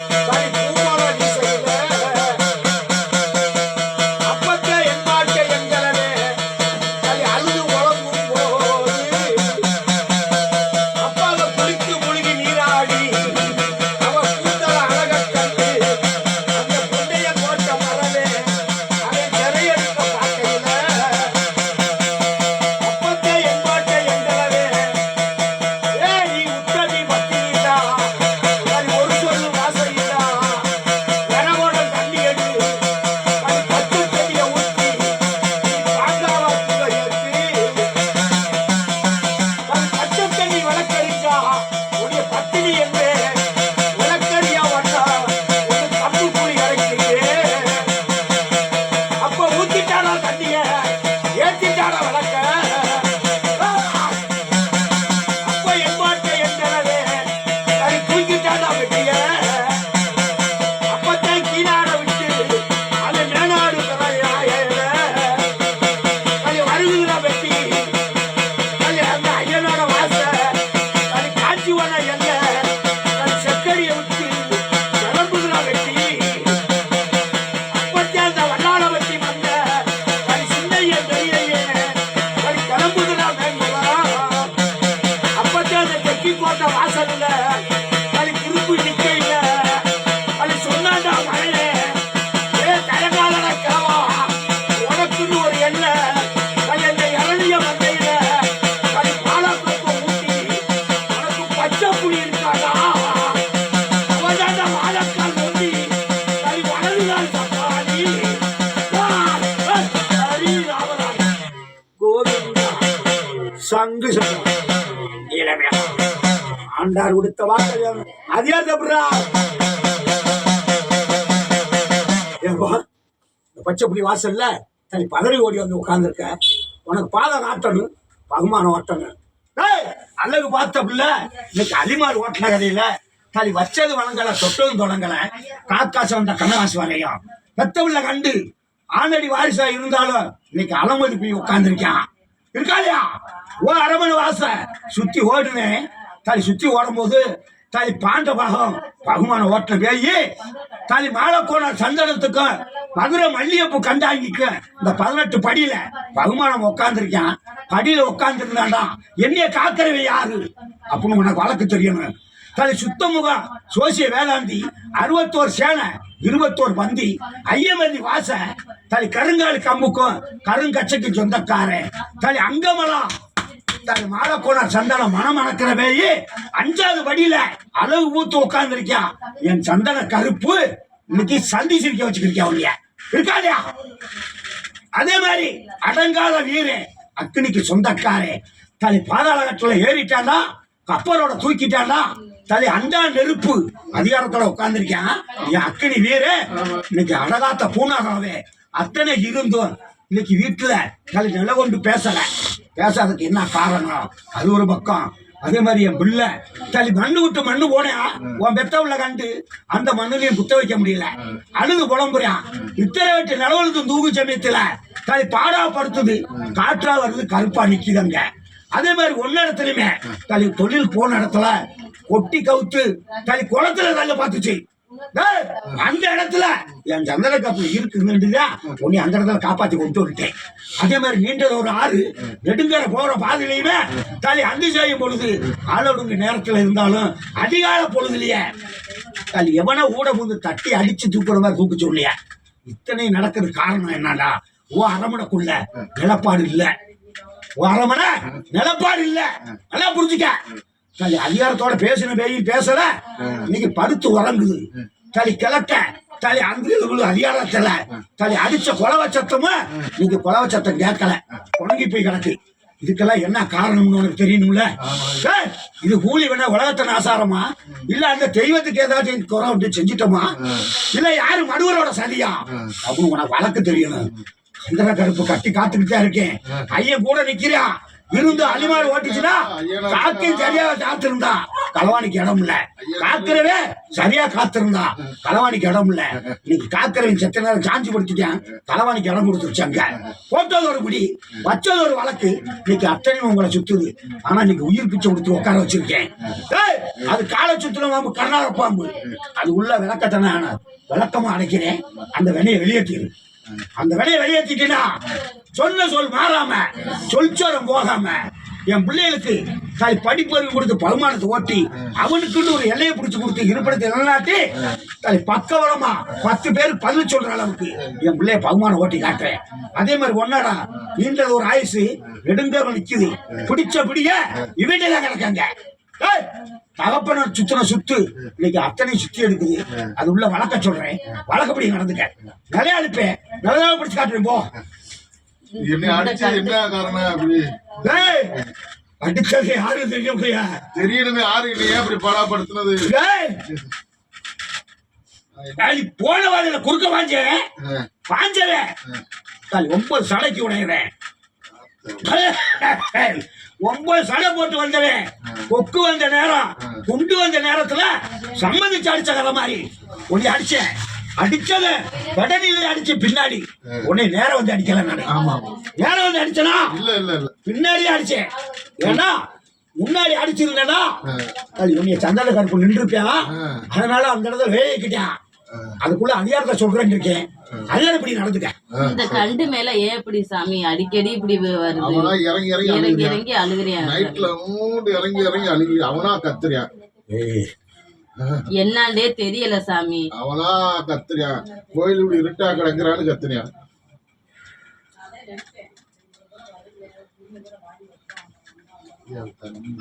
தனி சங்கு இளமையா. ஆண்டார் கொடுத்த வார்த்தை அதே. தப்புறா பச்சைப்புடி வாசல்ல தனி பதறி ஓடி வந்து உட்கார்ந்துருக்க. உனக்கு பாதம் ஆட்டணும் பகுமானம் ஓட்டணும் அழகு பார்த்தப்பில்ல இன்னைக்கு அலிமார் ஓட்டின கதையில தனி வச்சது வழங்கல தொட்டதும் தொடங்கல. காக்காசு வந்த கண்ணவாசி வரையும். பெத்த கண்டு ஆனடி வாரிசா இருந்தாலும் இன்னைக்கு அலமதி போய் உட்கார்ந்துருக்கான். இருக்காளியா? ஓ அரமணி வாச. சுத்தி ஓடுனேன் தனி சுத்தி ஓடும்போது தனி பாண்ட பாகம் பகுமான ஓட்டின பேயி தாலி மாலக்கோண சந்தனத்துக்கும் மதுரை மல்லிகைப்பூ கண்டாங்கிக்கும் இந்த பதினெட்டு படியில பகுமானம் உட்காந்துருக்கான் படியில உட்காந்துருந்தாண்டா என்னைய காக்கிறவை யாரு? அப்படின்னு உனக்கு வழக்கு தெரியணும். தலை சுத்தமுகம் சோசிய வேளாந்தி அறுபத்தோர் சேனை இருபத்தோர் பந்தி ஐயமதி வாச தலை கருங்காலி கம்புக்கும் கருங்கச்சைக்கு சொந்தக்காரன் தலை அங்கமலம் தலை மாலக்கோண சந்தனம் மனம் மணக்கிறவையே அஞ்சாவது படியில அளவு ஊத்து உட்கார்ந்துருக்கியான் என் சந்தன கருப்பு இன்னைக்கு சந்தி சிரிக்க வச்சுக்கிருக்கா உன்னைய. இருக்காதியா? அதே மாதிரி அடங்காத வீரன் அக்னிக்கு சொந்தக்காரே. தலை பாதாள கட்டில ஏறிட்டாண்டா கப்பலோட தூக்கிட்டாண்டா தலை அண்டா நெருப்பு. அதிகாரத்தோட உட்கார்ந்துருக்கான் என் அக்னி வீர. இன்னைக்கு அழகாத்த பூனாகாவே. அத்தனை இருந்தும். இன்னைக்கு வீட்டுல தலை நில கொண்டு பேசல. பேசாததுக்கு என்ன காரணம்? அது ஒரு பக்கம். அதே மாதிரி என் பிள்ளை. தள்ளி மண்ணு விட்டு மண்ணு போனேன். உன் பெத்த உள்ள கண்டு. அந்த மண்ணுலயும் குத்த வைக்க முடியல. அழுது புலம்புறான். இத்தனை வெட்டு நிலவழுது தூக்கு சமயத்துல தலை பாடா படுத்துது. காற்றா வருது கருப்பா நிக்குதுங்க. அதே மாதிரி ஒன்ன இடத்துலயுமே தலை தொழில் போன இடத்துல கொட்டி கவுத்து தலை குளத்துல தள்ள பார்த்துச்சு. அந்த இடத்துல என் சந்தன கப்பு இருக்குதுதான் உன்னை அந்த இடத்துல காப்பாத்தி கொண்டு வந்துட்டேன். அதே மாதிரி நீண்டது ஒரு ஆறு நெடுங்கர போற பாதையிலையுமே தலை அந்தி செய்யும் பொழுது ஆளொடுங்க நேரத்துல இருந்தாலும் அதிகால பொழுதுலயே தலை எவனை ஊட முந்து தட்டி அடிச்சு தூக்குற மாதிரி தூக்கு சொல்லிய? இத்தனை நடக்கிறது காரணம் என்னடா ஓ அரமணைக்குள்ள நிலப்பாடு இல்லை. ஓ அரமனை நிலப்பாடு இல்லை. நல்லா புரிஞ்சுக்க. தலை அதிகாரத்தோட பேசின பேயும் பேசல. இன்னைக்கு படுத்து உறங்குது. தலை கிழக்க தலை அந்த அதிகாரத்துல தலை. அடிச்ச கொலவ சத்தமும் இன்னைக்கு கொலவ சத்தம் கேட்கல. உணங்கி போய் கிடக்கு. இதுக்கெல்லாம் என்ன காரணம்னு உனக்கு தெரியணும்ல? இது கூலி வேணா உலகத்தை நாசாரமா? இல்ல அந்த தெய்வத்துக்கு ஏதாச்சும் குறை விட்டு செஞ்சிட்டோமா? இல்ல யாரு மடுவரோட சதியா? அப்படின்னு உனக்கு வழக்கு தெரியணும். சந்திர கருப்பு கட்டி காத்துக்கிட்டே இருக்கேன். ஐயன் கூட நிக்கிறான் இருந்து அலிமாடு ஓட்டுச்சுன்னா காக்கையும் சரியா காத்திருந்தான் களவாணிக்கு இடம் இல்ல. காக்கிறவே சரியா காத்திருந்தான் களவாணிக்கு இடம் இல்ல. இன்னைக்கு காக்கிறவன் செத்த நேரம் சாஞ்சி படுத்திட்டேன் களவாணிக்கு இடம் கொடுத்துருச்சு அங்க. போட்டது ஒரு குடி வச்சது ஒரு வழக்கு. இன்னைக்கு அத்தனையும் உங்களை சுத்துது. ஆனா இன்னைக்கு உயிர் பிச்சை கொடுத்து உட்கார வச்சிருக்கேன். அது காலை சுத்துன பாம்பு கர்நாடக பாம்பு. அது உள்ள விளக்கத்தானே ஆனா விளக்கமா அடைக்கிறேன். அந்த வினையை வெளியேற்றிடு அந்த வினையை வெளியேற்றிட்டீங்கன்னா சொன்ன சொல் மாறாம சொல்சோரம் போகாம என் பிள்ளைகளுக்கு தாய் படிப்பறிவு கொடுத்து பகுமானத்தை ஓட்டி அவனுக்குன்னு ஒரு எல்லையை பிடிச்சி கொடுத்து இருப்பிடத்தை நிலநாட்டி தாய் பக்கவளமா பத்து பேர் பதில் சொல்ற அளவுக்கு என் பிள்ளைய பகுமானம் ஓட்டி காட்டுறேன். அதே மாதிரி ஒன்னடா நீண்டது ஒரு ஆயுசு நெடுங்கரம் நிக்குது. பிடிச்ச பிடிய இவன்டே தான் கிடக்காங்க. தகப்பன சுத்தின சுத்து இன்னைக்கு அத்தனை சுத்தி எடுக்குது. அது உள்ள வழக்க சொல்றேன். வழக்கப்படி நடந்துக்க. நிறைய அனுப்பேன் நல்லா பிடிச்சு காட்டுறேன் போ. என்ன அடிச்சது என்ன காரணம் அப்படி? அடிச்சது யாரு தெரியலையா தெரியணுமே யாரு ஏன் அப்படி பாடாப்படுத்தினது? போன வாரில குறுக்க வாஞ்சேன் வாஞ்சவன் ஒன்பது சடைக்கு உடையவன் ஒன்பது சடை போட்டு வந்தவன் கொக்கு வந்த நேரம் குண்டு வந்த நேரத்துல சம்மதிச்சு அடிச்ச கதை மாதிரி. உன்னை அடிச்சேன். அடிச்சது கடனில அடிச்ச பின்னாடி. உன்னை நேரம் வந்து அடிக்கல நானு. ஆமா. நேரம் வந்து அடிச்சனா? இல்ல இல்ல இல்ல. பின்னாடியே அடிச்சேன். ஏன்னா முன்னாடி அடிச்சிருந்தேன்னா அது உன்னைய சந்தன கருப்பு நின்றுப்பியா அதனால அந்த இடத்துல வேலைக்கிட்டான் அதுக்குள்ள அதிகாரத்தை சொல்றேன்னு இருக்கேன். அதிகாரம் இப்படி நடந்துக்க இந்த கண்டு மேல ஏன் இப்படி சாமி? அடிக்கடி இப்படி வருது. அவனா இறங்கி இறங்கி இறங்கி அழுகிறான் இறங்கி அழுகுறியான் நைட்ல மூண்டு இறங்கி இறங்கி அழுகி அவனா கத்துறியான் என்னாலே தெரியல சாமி. அவனா கத்திரியா கோயில் இப்படி இருட்டா கிடக்குறான்னு கத்திரியா தண்ணி?